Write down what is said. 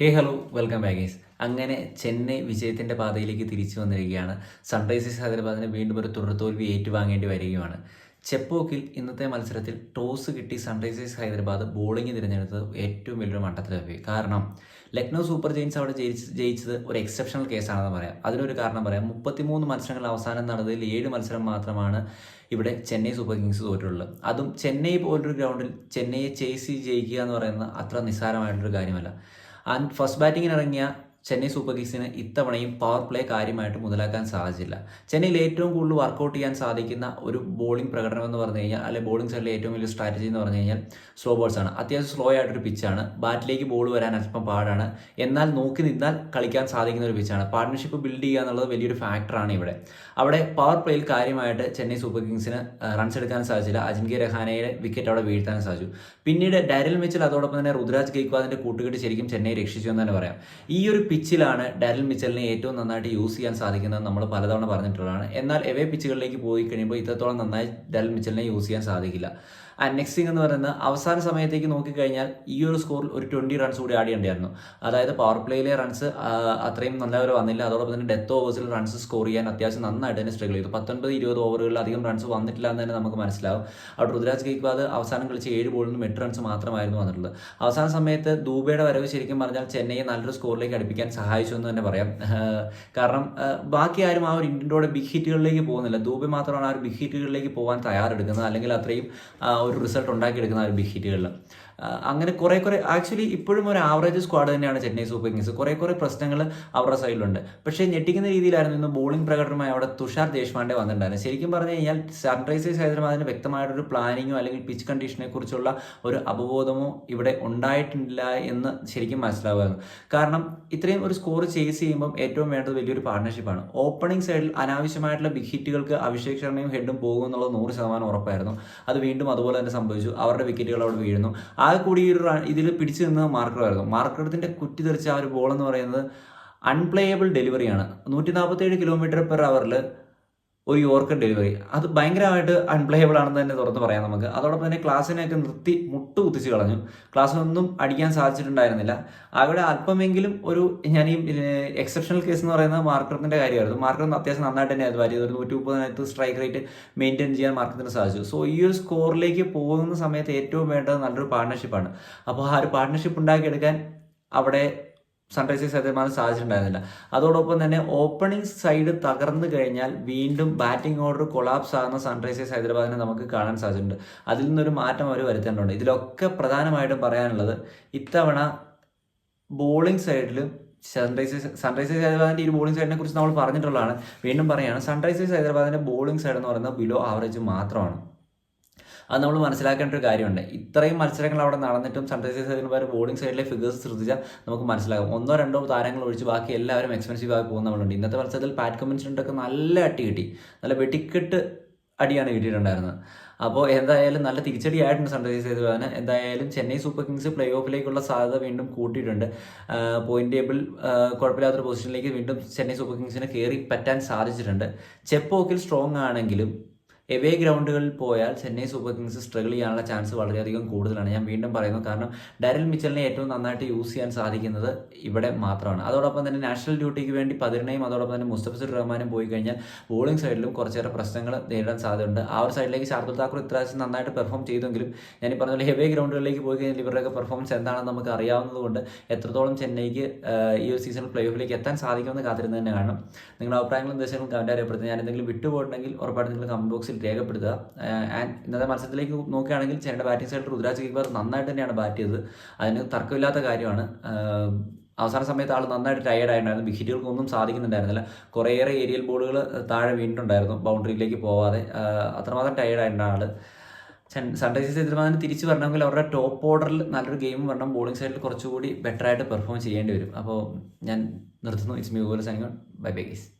ഹേ hello welcome ബാഗേഴ്സ് അങ്ങനെ ചെന്നൈ വിജയത്തിന്റെ പാതയിലേക്ക് തിരിച്ചു വന്നിരിക്കുകയാണ്. സൺറൈസേഴ്സ് ഹൈദരാബാദിന് വീണ്ടും ഒരു തുടർത്തോൽവി ഏറ്റുവാങ്ങേണ്ടി വരികയാണ്. ചെപ്പോക്കിൽ ഇന്നത്തെ മത്സരത്തിൽ ടോസ് കിട്ടി സൺറൈസേഴ്സ് ഹൈദരാബാദ് ബോളിംഗ് തിരഞ്ഞെടുത്തത് ഏറ്റവും വലിയൊരു മട്ടത്തിലെത്തി കാരണം ലക്നൗ സൂപ്പർ ജെയിൻസ് അവിടെ ജയിച്ച് ജയിച്ചത് ഒരു എക്സെപ്ഷണൽ കേസാണെന്ന് പറയാം. അതിനൊരു കാരണം പറയാം മുപ്പത്തിമൂന്ന് മത്സരങ്ങൾ അവസാനം നടന്നതിൽ ഏഴ് മത്സരം മാത്രമാണ് ഇവിടെ ചെന്നൈ സൂപ്പർ കിങ്സ് തോറ്റിട്ടുള്ളത് അതും ചെന്നൈ പോലൊരു ഗ്രൗണ്ടിൽ ചെന്നൈയെ ചേസി ജയിക്കുക എന്ന് പറയുന്നത് അത്ര നിസ്സാരമായിട്ടൊരു കാര്യമല്ല. ഫസ്റ്റ് ബാറ്റിങ്ങിന് ഇറങ്ങിയ Chennai super കിങ്സിന് ഇത്തവണയും പവർ പ്ലേ കാര്യമായിട്ട് മുതലാക്കാൻ സാധിച്ചില്ല. ചെന്നൈയിൽ ഏറ്റവും കൂടുതൽ വർക്കൗട്ട് ചെയ്യാൻ സാധിക്കുന്ന ഒരു ബോളിംഗ് പ്രകടനം എന്ന് പറഞ്ഞു കഴിഞ്ഞാൽ അല്ലെങ്കിൽ ബോളിംഗ് സൈഡിലെ ഏറ്റവും വലിയ സ്ട്രാറ്റജി എന്ന് പറഞ്ഞു കഴിഞ്ഞാൽ സ്ലോ ബോൾസ് ആണ്. അത്യാവശ്യം സ്ലോ ആയിട്ടൊരു പിച്ചാണ് ബാറ്റിലേക്ക് ബോൾ വരാൻ അല്പം പാടാണ്. എന്നാൽ നോക്കി നിന്നാൽ കളിക്കാൻ സാധിക്കുന്ന ഒരു പിച്ചാണ് പാർട്ട്ണർഷിപ്പ് ബിൽഡ് ചെയ്യുക എന്നുള്ളത് വലിയൊരു ഫാക്ടറാണ് ഇവിടെ. അവിടെ പവർ പ്ലേയിൽ കാര്യമായിട്ട് ചെന്നൈ സൂപ്പർ കിങ്സിന് റൺസ് എടുക്കാൻ സാധിച്ചില്ല. അജിൻകെ രഹാനയുടെ വിക്കറ്റ് അവിടെ വീഴ്ത്താൻ സാധിച്ചു. പിന്നീട് ഡാരിൽ മിച്ചൽ അതോടൊപ്പം തന്നെ റുദ്രാജ് ഗെയ്ക്വാദിന്റെ കൂട്ടുകെട്ട് ശരിക്കും ചെന്നൈ രക്ഷിച്ചു എന്ന് തന്നെ പറയാം. ഈ ഒരു പിച്ചിലാണ് ഡാരിൽ മിച്ചലിനെ ഏറ്റവും നന്നായിട്ട് യൂസ് ചെയ്യാൻ സാധിക്കുന്നത് നമ്മൾ പലതവണ പറഞ്ഞിട്ടുള്ളതാണ്. എന്നാൽ എവേ പിച്ചുകളിലേക്ക് പോയി കഴിയുമ്പോൾ ഇത്രത്തോളം നന്നായി ഡാരിൽ മിച്ചലിനെ യൂസ് ചെയ്യാൻ സാധിക്കില്ല. ആൻഡ് നെക്സ്റ്റ് എന്ന് പറയുന്നത് അവസാന സമയത്തേക്ക് നോക്കിക്കഴിഞ്ഞാൽ ഈ ഒരു സ്കോറിൽ ഒരു ട്വന്റി റൺസ് കൂടി ആഡ് അതായത് പവർ പ്ലേയിലെ റൺസ് അത്രയും നല്ലവരെ വന്നില്ല. അതോടൊപ്പം തന്നെ ഡെത്ത് ഓവേഴ്സിൽ റൺസ് സ്കോർ ചെയ്യാൻ അത്യാവശ്യം നന്നായിട്ട് തന്നെ സ്ട്രഗിൾ ചെയ്തു. പത്തൊൻപത് ഇരുപത് ഓവറുകളിൽ അധികം റൺസ് വന്നിട്ടില്ല എന്ന് തന്നെ നമുക്ക് മനസ്സിലാവും. അവിടെ രുദ്രാജ് ഗെയ്ക്വാദ് അവസാനം കളിച്ച് ഏഴ് ബോളിൽ നിന്നും എട്ട് റൺസ് മാത്രമായിരുന്നു വന്നിട്ടുള്ളത്. അവസാന സമയത്ത് ദൂബയുടെ വരവ് ശരിക്കും പറഞ്ഞാൽ ചെന്നൈയെ നല്ലൊരു സ്കോറിലേക്ക് അടുപ്പിക്കാൻ സഹായിച്ചു എന്ന് തന്നെ പറയാം. കാരണം ബാക്കി ആരും ആ ഒരു ഇന്ത്യയുടെ ബിഗ് ഹിറ്റുകളിലേക്ക് പോകുന്നില്ല. ദൂബെ മാത്രമാണ് ആ ഒരു ബിഗ് ഹിറ്റുകളിലേക്ക് പോകാൻ തയ്യാറെടുക്കുന്നത്. അല്ലെങ്കിൽ അത്രയും ഒരു റിസൾട്ട് ഉണ്ടാക്കിയെടുക്കുന്ന ആ ഒരു ബിഗ് ഹിറ്റുകളിൽ അങ്ങനെ കുറേ കുറേ ആക്ച്വലി ഇപ്പോഴും ഒരു ആവറേജ് സ്ക്വാഡ് തന്നെയാണ് ചെന്നൈ സൂപ്പർ കിങ്സ്. കുറേ കുറേ പ്രശ്നങ്ങൾ അവരുടെ സൈഡിലുണ്ട് പക്ഷേ ഞെട്ടിക്കുന്ന രീതിയിലായിരുന്നു ഇന്ന് ബോളിംഗ് പ്രകടനമായി അവിടെ തുഷാർ ദേശ്പാണ്ഡെ വന്നിട്ടുണ്ടായിരുന്നു ശരിക്കും പറഞ്ഞു കഴിഞ്ഞാൽ സൺറൈസേഴ്സ് ഹൈദരാബാദിന് വ്യക്തമായിട്ടൊരു പ്ലാനിങ്ങോ അല്ലെങ്കിൽ പിച്ച് കണ്ടീഷനെ കുറിച്ചുള്ള ഒരു അവബോധമോ ഇവിടെ ഉണ്ടായിട്ടില്ല എന്ന് ശരിക്കും മനസ്സിലാവുമായിരുന്നു കാരണം ഇത്രയും ഒരു സ്കോർ ചേസ് ചെയ്യുമ്പം ഏറ്റവും വേണ്ടത് വലിയൊരു പാർട്ണർഷിപ്പാണ് ഓപ്പണിംഗ് സൈഡിൽ അനാവശ്യമായിട്ടുള്ള ബിഗ് ഹിറ്റുകൾക്ക് അഭിഷേക് ശർമ്മയും ഹെഡും പോകും എന്നുള്ളത് നൂറ് ശതമാനം ഉറപ്പായിരുന്നു. അത് വീണ്ടും അതുപോലെ തന്നെ സംഭവിച്ചു. അവരുടെ വിക്കറ്റുകൾ അവിടെ വീഴുന്നു. ആ കൂടി ഈ ഒരു ഇതിൽ പിടിച്ചു നിന്നത് മാർക്കറായിരുന്നു മാർക്കറത്തിന്റെ കുറ്റി തെറിച്ച ആ ഒരു ബോൾ എന്ന് പറയുന്നത് അൺപ്ലേയബിൾ ഡെലിവറിയാണ് നൂറ്റി നാൽപ്പത്തേഴ് കിലോമീറ്റർ പെർ അവറിൽ ഒരു യോർക്കർ ഡെലിവറി അത് ഭയങ്കരമായിട്ട് അൺപ്ലേയബിൾ ആണെന്ന് തന്നെ തുറന്ന് പറയാം നമുക്ക്. അതോടൊപ്പം തന്നെ ക്ലാസ്സിനെയൊക്കെ നിർത്തി മുട്ട് കുത്തിച്ച് കളഞ്ഞു. ക്ലാസ്സിനൊന്നും അടിക്കാൻ സാധിച്ചിട്ടുണ്ടായിരുന്നില്ല. അവിടെ അല്പമെങ്കിലും ഒരു ഞാൻ ഈ എക്സെപ്ഷണൽ കേസ് എന്ന് പറയുന്നത് മാർക്കറ്റിന്റെ കാര്യമായിരുന്നു. മാർക്കറ്റ് അത്യാവശ്യം നന്നായിട്ട് തന്നെ അത് വാരിയത് ഒരു നൂറ്റി മുപ്പതിനകത്ത് സ്ട്രൈക്ക് റേറ്റ് മെയിന്റെയിൻ ചെയ്യാൻ മാർക്കറ്റിന് സാധിച്ചു. സോ ഈ ഒരു സ്കോറിലേക്ക് പോകുന്ന സമയത്ത് ഏറ്റവും വേണ്ടത് നല്ലൊരു പാർട്ണർഷിപ്പാണ് അപ്പോൾ ആ ഒരു പാർട്ണർഷിപ്പ് ഉണ്ടാക്കിയെടുക്കാൻ അവിടെ സൺറൈസേഴ്സ് ഹൈദരാബാദിന് സാധിച്ചിട്ടുണ്ടായിരുന്നില്ല അതോടൊപ്പം തന്നെ ഓപ്പണിംഗ് സൈഡ് തകർന്നു കഴിഞ്ഞാൽ വീണ്ടും ബാറ്റിംഗ് ഓർഡർ കൊളാപ്സ് ആകുന്ന സൺറൈസേഴ്സ് ഹൈദരാബാദിനെ നമുക്ക് കാണാൻ സാധിച്ചിട്ടുണ്ട് അതിൽ നിന്നൊരു മാറ്റം അവർ വരുത്തേണ്ടതുണ്ട്. ഇതിലൊക്കെ പ്രധാനമായിട്ടും പറയാനുള്ളത് ഇത്തവണ ബോളിംഗ് സൈഡിൽ സൺറൈസേഴ്സ് സൺറൈസേഴ്സ് ഹൈദരാബാദിന്റെ ഈ ബോളിംഗ് സൈഡിനെ കുറിച്ച് നമ്മൾ പറഞ്ഞിട്ടുള്ളതാണ്. വീണ്ടും പറയുകയാണ് സൺറൈസേഴ്സ് ഹൈദരാബാദിന്റെ ബോളിംഗ് സൈഡ് എന്ന് പറയുന്നത് ബിലോ ആവറേജ് മാത്രമാണ്. അത് നമ്മൾ മനസ്സിലാക്കേണ്ട ഒരു കാര്യമുണ്ട്. ഇത്രയും മത്സരങ്ങൾ അവിടെ നടന്നിട്ടും സൺറൈസേഴ്സ് ഹൈദരാബാദ് ബോളിംഗ് സൈഡിലെ ഫിഗേഴ്സ് ശ്രദ്ധിച്ചാൽ നമുക്ക് മനസ്സിലാകും. ഒന്നോ രണ്ടോ താരങ്ങൾ ഒഴിച്ച് ബാക്കി എല്ലാവരും എക്സ്പെൻസീവ് ആയി പോകുന്നവരുണ്ട് ഇന്നത്തെ മത്സരത്തിൽ പാറ്റ് കമ്മിൻസിനൊക്കെ നല്ല അട്ടി കിട്ടി. നല്ല വെട്ടിക്കെട്ട് അടിയാണ് കിട്ടിയിട്ടുണ്ടായിരുന്നത്. അപ്പോൾ എന്തായാലും നല്ല തിരിച്ചടി ആയിട്ടുണ്ട് സൺറൈസേഴ്സ് ഹൈദരാബാദിന് എന്തായാലും ചെന്നൈ സൂപ്പർ കിങ്സ് പ്ലേ ഓഫിലേക്കുള്ള സാധ്യത വീണ്ടും കൂട്ടിയിട്ടുണ്ട്. പോയിന്റ് ടേബിൾ കുഴപ്പമില്ലാത്തൊരു പൊസിഷനിലേക്ക് വീണ്ടും ചെന്നൈ സൂപ്പർ കിങ്സിന് കയറി പറ്റാൻ സാധിച്ചിട്ടുണ്ട്. ചെപ്പോക്കിൽ സ്ട്രോങ് ആണെങ്കിലും എവേ ഗ്രൗണ്ടുകളിൽ പോയാൽ ചെന്നൈ സൂപ്പർ കിങ്സ് സ്ട്രഗിൾ ചെയ്യാനുള്ള ചാൻസ് വളരെയധികം കൂടുതലാണ്. ഞാൻ വീണ്ടും പറയുന്നു കാരണം ഡാരിൽ മിച്ചലിനെ ഏറ്റവും നന്നായിട്ട് യൂസ് ചെയ്യാൻ സാധിക്കുന്നത് ഇവിടെ മാത്രമാണ്. അതോടൊപ്പം തന്നെ നാഷണൽ ഡ്യൂട്ടിക്ക് വേണ്ടി പതിനെയും അതോടൊപ്പം തന്നെ മുസ്തഫിസുർ റഹ്മാനും പോയി കഴിഞ്ഞാൽ ബോളിംഗ് സൈഡിലും കുറച്ചേറെ പ്രശ്നങ്ങൾ നേരിടാൻ സാധ്യതയുണ്ട്. ആ ഒരു സൈഡിലേക്ക് ശാർദുൽ താക്കൂർ ഇത്രാവശ്യം നന്നായിട്ട് പെർഫോം ചെയ്തെങ്കിലും ഞാൻ ഈ പറഞ്ഞ ഹെവി ഗ്രൗണ്ടുകളിലേക്ക് പോയി കഴിഞ്ഞാൽ ഇവരുടെയൊക്കെ പെർഫോമൻസ് എന്താണെന്ന് നമുക്ക് അറിയാവുന്നതുകൊണ്ട് എത്രത്തോളം ചെന്നൈക്ക് ഈ ഒരു സീസണിൽ പ്ലേ ഓഫിലേക്ക് എത്താൻ സാധിക്കുമെന്ന് കാത്തിരുന്ന് തന്നെ കാണണം. നിങ്ങളുടെ അഭിപ്രായങ്ങളും നിർദ്ദേശങ്ങളും കമന്റ് അറിയപ്പെടുന്നത് ഞാൻ എന്തെങ്കിലും വിട്ടുപോയിട്ടുണ്ടെങ്കിൽ ഉറപ്പായിട്ട് നിങ്ങൾ കമന്റ് ബോക്സിൽ രേഖപ്പെടുത്തുക. ആൻഡ് ഇന്നത്തെ മത്സരത്തിലേക്ക് നോക്കുകയാണെങ്കിൽ ചെന്നൈ ബാറ്റിംഗ് സൈഡിൽ രുദ്രാജ് ഗിഗ്ബർ നന്നായിട്ട് തന്നെയാണ് ബാറ്റ് ചെയ്തത്. അതിന് തർക്കമില്ലാത്ത കാര്യമാണ്. അവസാന സമയത്ത് ആൾ നന്നായിട്ട് ടയേർഡ് ആയിട്ടുണ്ടായിരുന്നു. വിഹിറ്റുകൾക്കൊന്നും ഹിറ്റുകൾക്കൊന്നും സാധിക്കുന്നുണ്ടായിരുന്നില്ല. കുറേയേറെ ഏരിയൽ ബോളുകൾ താഴെ വീണിട്ടുണ്ടായിരുന്നു. ബൗണ്ടറിയിലേക്ക് പോവാതെ അത്രമാത്രം ടയേർഡ് ആയിട്ടുണ്ടാണ് ആൾ സൺറൈസേഴ്സ് ഹൈദരാബാദിന് തിരിച്ചു വരണമെങ്കിൽ അവരുടെ ടോപ്പ് ഓർഡറിൽ നല്ലൊരു ഗെയിം വരണം. ബോളിംഗ് സൈഡിൽ കുറച്ചുകൂടി ബെറ്റർ ആയിട്ട് പെർഫോം ചെയ്യേണ്ടി വരും. അപ്പോൾ ഞാൻ നിർത്തുന്നു. ഇറ്റ്സ് മീ ഗോൽ സൈനിങ് ബൈ ബൈ ഗീസ്